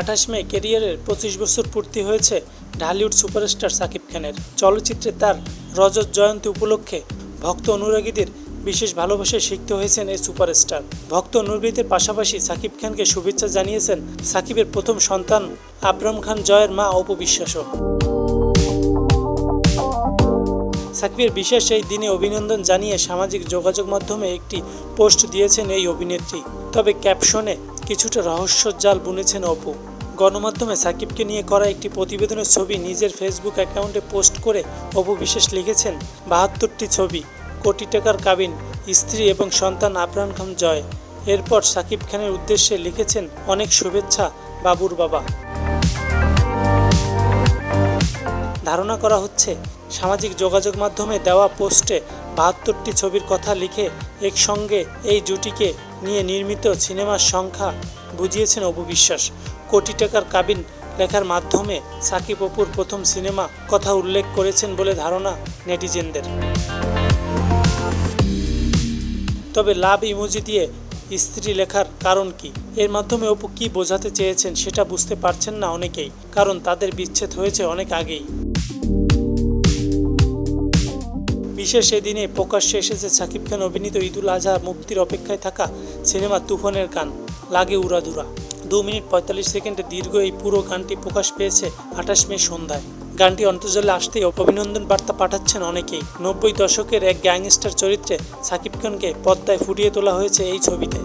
আঠাশ মে কেরিয়ারের পঁচিশ বছর পূর্তি হয়েছে ঢালিউড সুপারস্টার সাকিব খানের। চলচ্চিত্রে তার রজত জয়ন্তী উপলক্ষে ভক্ত অনুরাগীদের বিশেষ ভালোবাসায় সিক্ত হয়েছেন এই সুপারস্টার। ভক্ত অনুরাগীদের পাশাপাশি সাকিব খানকে শুভেচ্ছা জানিয়েছেন সাকিবের প্রথম সন্তান আবরাম খান জয়ের মা অপু বিশ্বাসও। সাকিবের বিশেষ এই দিনে অভিনন্দন জানিয়ে সামাজিক যোগাযোগ মাধ্যমে একটি পোস্ট দিয়েছেন এই অভিনেত্রী। তবে ক্যাপশনে কিছুটা রহস্যর জাল বুনেছেন অপু। গণমাধ্যমে সাকিবকে নিয়ে করা একটি প্রতিবেদনের ছবি নিজের ফেসবুক অ্যাকাউন্টে পোস্ট করে অপু বিশেষ লিখেছেন, বাহাত্তরটি ছবি, কোটি টাকার কাবিন, স্ত্রী এবং সন্তান আবরান খান জয়। এরপর সাকিব খানের উদ্দেশ্যে লিখেছেন, অনেক শুভেচ্ছা, বাবুর বাবা। ধারণা করা হচ্ছে, সামাজিক যোগাযোগ মাধ্যমে দেওয়া পোস্টে বাহাত্তরটি ছবির কথা লিখে একসঙ্গে এই জুটিকে নিয়ে নির্মিত সিনেমার সংখ্যা বুঝিয়েছেন অপু বিশ্বাস। কোটি টাকার কাবিন লেখার মাধ্যমে সাকিব অপুর প্রথম সিনেমা কথা উল্লেখ করেছেন বলে ধারণা নেটিজেনদের। তবে লাভ ইমোজি দিয়ে স্ত্রী লেখার কারণ কি? এর মাধ্যমে অপু কি বোঝাতে চেয়েছেন সেটা বুঝতে পারছেন না অনেকেই, কারণ তাদের বিচ্ছেদ হয়েছে অনেক আগেই। বিশেষ এদিনে প্রকাশ্যে এসেছে সাকিব খান অভিনীত ঈদুল আজহা মুক্তির অপেক্ষায় থাকা সিনেমা তুফানের গান, লাগে উড়াধুরা। দু মিনিট পঁয়তাল্লিশ সেকেন্ডে দীর্ঘ এই পুরো গানটি প্রকাশ পেয়েছে আঠাশ মে সন্ধ্যায়। গানটি অন্তর্জালে আসতেই অভিনন্দন বার্তা পাঠাচ্ছেন অনেকেই। নব্বই দশকের এক গ্যাংস্টার চরিত্রে সাকিব খানকে পদ্মায় ফুটিয়ে তোলা হয়েছে এই ছবিতে।